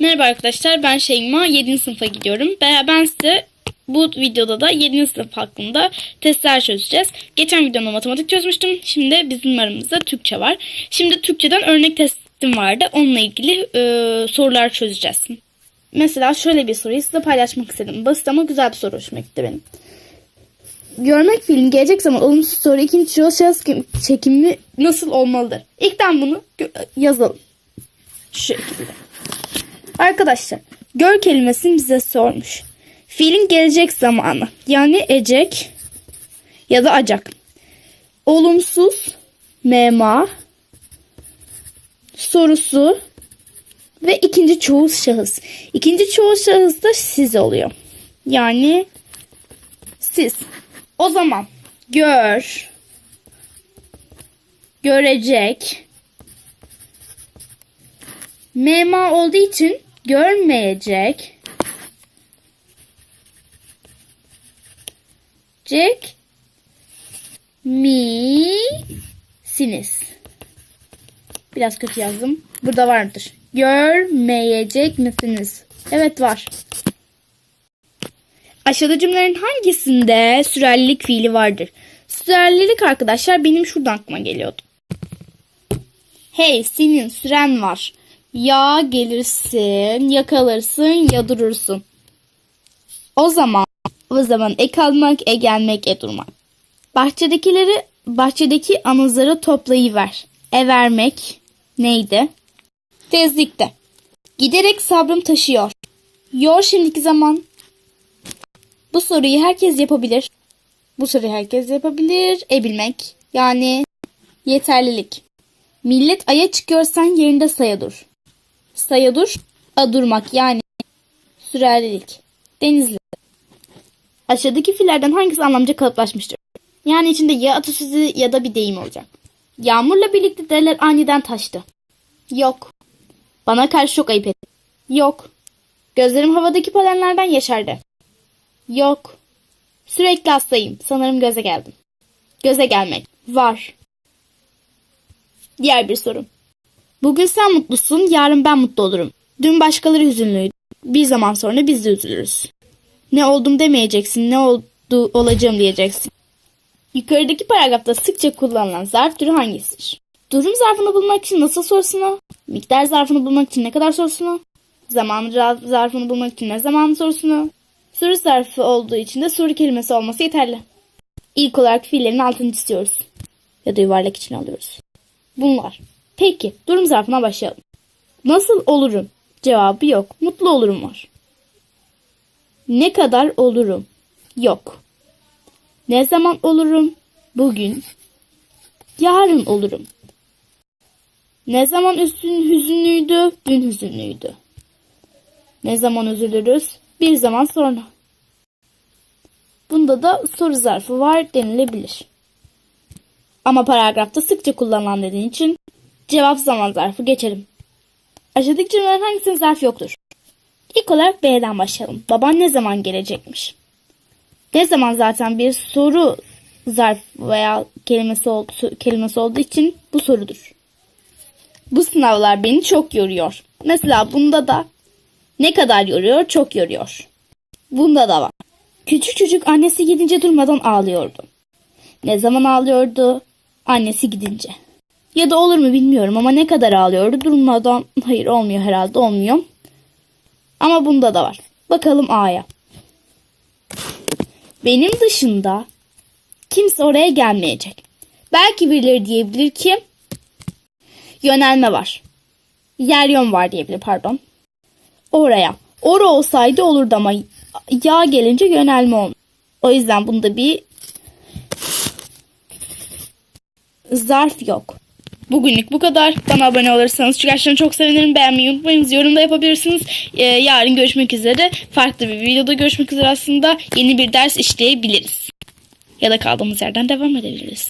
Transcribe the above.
Merhaba arkadaşlar ben Şeyma 7. sınıfa gidiyorum. Ben size bu videoda da 7. sınıf hakkında testler çözeceğiz. Geçen videomda matematik çözmüştüm. Şimdi bizim aramızda Türkçe var. Şimdi Türkçeden örnek testim vardı. Onunla ilgili e, sorular çözeceğiz. Mesela şöyle bir soruyu size paylaşmak istedim. Basit ama güzel bir soru hoşuma gitti benim. Görmek film gelecek zaman olumsuz soru ikinci çoğu şahıs kim- çekimi nasıl olmalıdır? İlkten bunu yazalım. Şu şekilde. Arkadaşlar gör kelimesini bize sormuş. Fiilin gelecek zamanı yani ecek ya da acak. Olumsuz mema sorusu ve ikinci çoğul şahıs. İkinci çoğul şahıs da siz oluyor. Yani siz. O zaman gör görecek mema olduğu için görmeyecek. Cek mi siniz. Biraz kötü yazdım. Burada vardır. Görmeyecek misiniz? Evet var. Aşağıda cümlelerin hangisinde sürerlilik fiili vardır? Sürerlilik arkadaşlar benim şuradan aklıma geliyordu. Hey senin süren var. Ya gelirsin, ya kalırsın, ya durursun. O zaman, o zaman ek almak, e gelmek, e durmak. Bahçedekileri, bahçedeki anızları toplayıver. E vermek neydi? Tezlikte. Giderek sabrım taşıyor. Yor şimdiki zaman. Bu soruyu herkes yapabilir. Bu soruyu herkes yapabilir. E bilmek. Yani yeterlilik. Millet aya çıkıyorsan yerinde saya dur. Saya dur, a durmak yani sürerlilik. Denizli. Aşağıdaki fiillerden hangisi anlamca kalıplaşmıştır? Yani içinde ya atasözü ya da bir deyim olacak. Yağmurla birlikte dereler aniden taştı. Yok. Bana karşı çok ayıp etti. Yok. Gözlerim havadaki polenlerden yeşerdi. Yok. Sürekli hastayım. Sanırım göze geldim. Göze gelmek. Var. Diğer bir soru. Bugün sen mutlusun, yarın ben mutlu olurum. Dün başkaları hüzünlüydü. Bir zaman sonra biz de üzülürüz. Ne oldum demeyeceksin, ne oldu olacağım diyeceksin. Yukarıdaki paragrafta sıkça kullanılan zarf türü hangisidir? Durum zarfını bulmak için nasıl sorusunu, miktar zarfını bulmak için ne kadar sorusunu, zaman zarfını bulmak için ne zaman sorusunu, soru zarfı olduğu için de soru kelimesi olması yeterli. İlk olarak fiillerin altını çiziyoruz. Ya da yuvarlak için alıyoruz. Bunlar. Peki durum zarfına başlayalım. Nasıl olurum? Cevabı yok. Mutlu olurum var. Ne kadar olurum? Yok. Ne zaman olurum? Bugün. Yarın olurum. Ne zaman üstün hüzünlüydü? Dün hüzünlüydü. Ne zaman üzülürüz? Bir zaman sonra. Bunda da soru zarfı var denilebilir. Ama paragrafta sıkça kullanılan dediğin için cevap zaman zarfı geçelim. Aşağıdaki cümlelerin hangisinin zarf yoktur? İlk olarak B'den başlayalım. Baban ne zaman gelecekmiş? Ne zaman zaten bir soru zarf veya kelimesi, oldu, kelimesi olduğu için bu sorudur. Bu sınavlar beni çok yoruyor. Mesela bunda da ne kadar yoruyor? Çok yoruyor. Bunda da var. Küçük çocuk annesi gidince durmadan ağlıyordu. Ne zaman ağlıyordu? Annesi gidince. Ya da olur mu bilmiyorum ama ne kadar ağlıyordu durmadan. Hayır olmuyor herhalde olmuyor. Ama bunda da var. Bakalım A'ya. Benim dışında kimse oraya gelmeyecek. Belki birileri diyebilir ki yönelme var. Yer yön var diyebilir pardon. Oraya. Ora olsaydı olurdu ama ya gelince yönelme olmuyor. O yüzden bunda bir zarf yok. Bugünlük bu kadar. Bana abone olursanız gerçekten çok sevinirim. Beğenmeyi unutmayın. Yorum da yapabilirsiniz. Ee, yarın görüşmek üzere. Farklı bir videoda görüşmek üzere aslında. Yeni bir ders işleyebiliriz. Ya da kaldığımız yerden devam edebiliriz.